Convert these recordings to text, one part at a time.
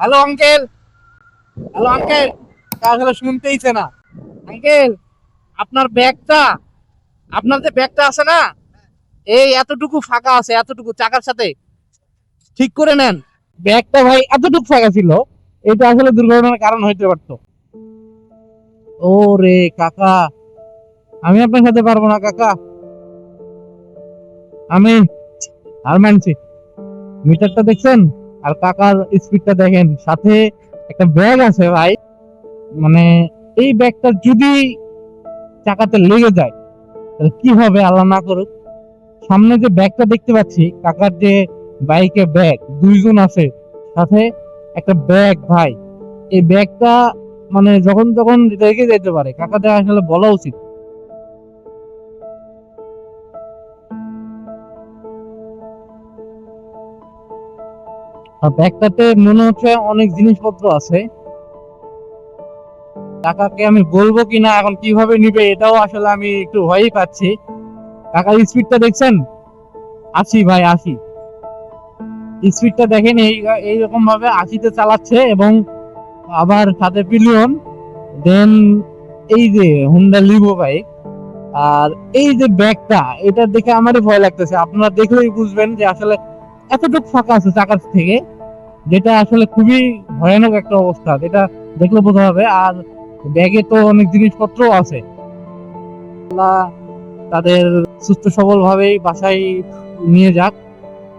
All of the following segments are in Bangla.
হ্যালো আঙ্কেল হ্যালো আঙ্কেল আসলে শুনতেইছে না আঙ্কেল আপনার ব্যাগটা, আপনার যে ব্যাগটা আছে না, এই এতটুকু ফাঁকা আছে, এতটুকু চাকার সাথে ঠিক করে নেন। ব্যাগটা ভাই এতটুকু ফাঁকা ছিল, এটা আসলে দুর্ঘটনার কারণ হইতে পারতো। ও রে কাকা, আমি আপনার সাথে পারব না কাকা। আমি আর মানছি। মিটারটা দেখছেন? আর কাকার স্পিডটা দেখেন, সাথে একটা ব্যাগ আছে ভাই। মানে এই ব্যাগটা যদি চাকাতে লেগে যায়, তাহলে কি হবে আল্লাহ না করুক? সামনে যে ব্যাগটা দেখতে পাচ্ছি, কাকার যে বাইকে ব্যাগ দুইজন আছে, সাথে একটা ব্যাগ ভাই। এই ব্যাগটা মানে যখন তখন রেখে যেতে পারে, কাকাদের আসলে বলা উচিত। আর ব্যাগটাতে মনে হচ্ছে অনেক জিনিসপত্র আছে। আমি বলব এখন কীভাবে নিবে এটাও আসলে আমি একটু ভয়ই পাচ্ছি। স্পিডটা দেখছেন? ভাই স্পিডটা দেখেন, এই এইরকম ভাবে আশিতে চালাচ্ছে এবং আবার সাথে পিলিয়ন দেন এই যে হুন্ডা লিভো বাইক আর এই যে ব্যাগটা, এটা দেখে আমারই ভয় লাগতেছে। আপনারা দেখলেই বুঝবেন যে আসলে এতটুকু ফাঁকা আছে চাকার থেকে, যেটা আসলে খুবই ভয়ানক একটা অবস্থা। যেটা দেখলে বোঝা হবে আর ব্যাগে তো অনেক জিনিসপত্র আছে। তাদের সুস্থ সবল ভাবেই বাসায় নিয়ে যাক,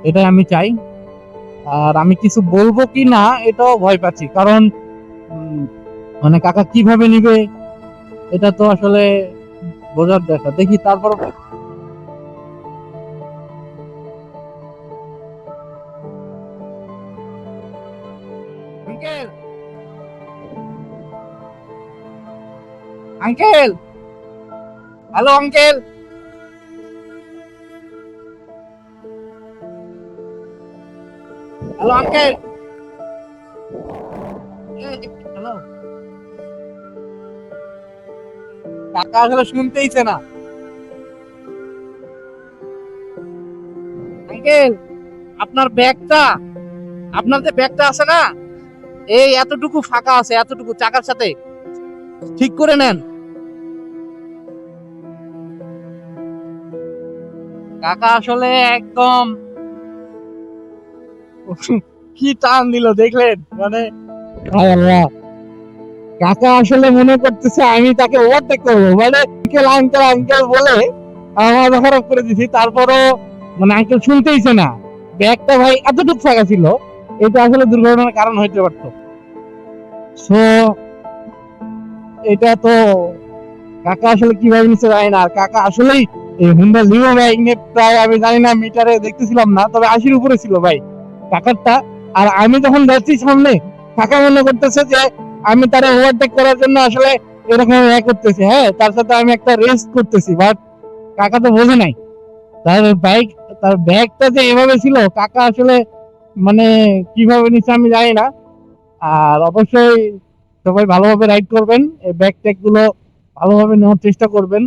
এটাই আমি চাই। আর আমি কিছু বলব কি না, এটাও ভয় পাচ্ছি। কারণ মানে কাকা কীভাবে নিবে, এটা তো আসলে বোঝার দেখা দেখি তারপর uncle. Uncle. Hello uncle. Hello, uncle. কাকা আসলে শুনতেইছে না আঙ্কেল, আপনার ব্যাগটা, আপনার যে ব্যাগটা আছে না? এই এতটুকু ফাঁকা আছে, এতটুকু চাকার সাথে ঠিক করে নেন। কাকা আসলে একদম কি টান দিল দেখলেন? মানে কাকা আসলে মনে করতেছে আমি তাকে ওভারটেক করব। মানে আঙ্কেল আঙ্কেল আঙ্কেল বলে আমার খারাপ করে দিছি তারপরও মানে আঙ্কেল শুনতেইছে না। ব্যাগটা ভাই এতটুকু ফাঁকা ছিল, এটা আসলে দুর্ঘটনার কারণ হইতে পারতো। সো এটা তো কাকা আসলে কীভাবে নিচ্ছে জানি না? আর কাকা আসলেই এই হুন্ডা বাইক প্রায় আমি জানি না মিটারে দেখতেছিলাম না, তবে আশির উপরে ছিল ভাই কাকারটা। আর আমি যখন যাচ্ছি সামনে, কাকা মনে করতেছে যে আমি তারা ওভারটেক করার জন্য আসলে এরকম ইয়ে করতেছি হ্যাঁ? তার সাথে আমি একটা রেস করতেছি বাট কাকা তো বোঝে নাই। তার বাইক তার ব্যাগটা যে এভাবে ছিল, কাকা আসলে মানে কীভাবে নিচ্ছে আমি জানি না। আর অবশ্যই সবাই ভালোভাবে রাইড করবেন এই ব্যাগ ট্যাগগুলো ভালোভাবে নেওয়ার চেষ্টা করবেন।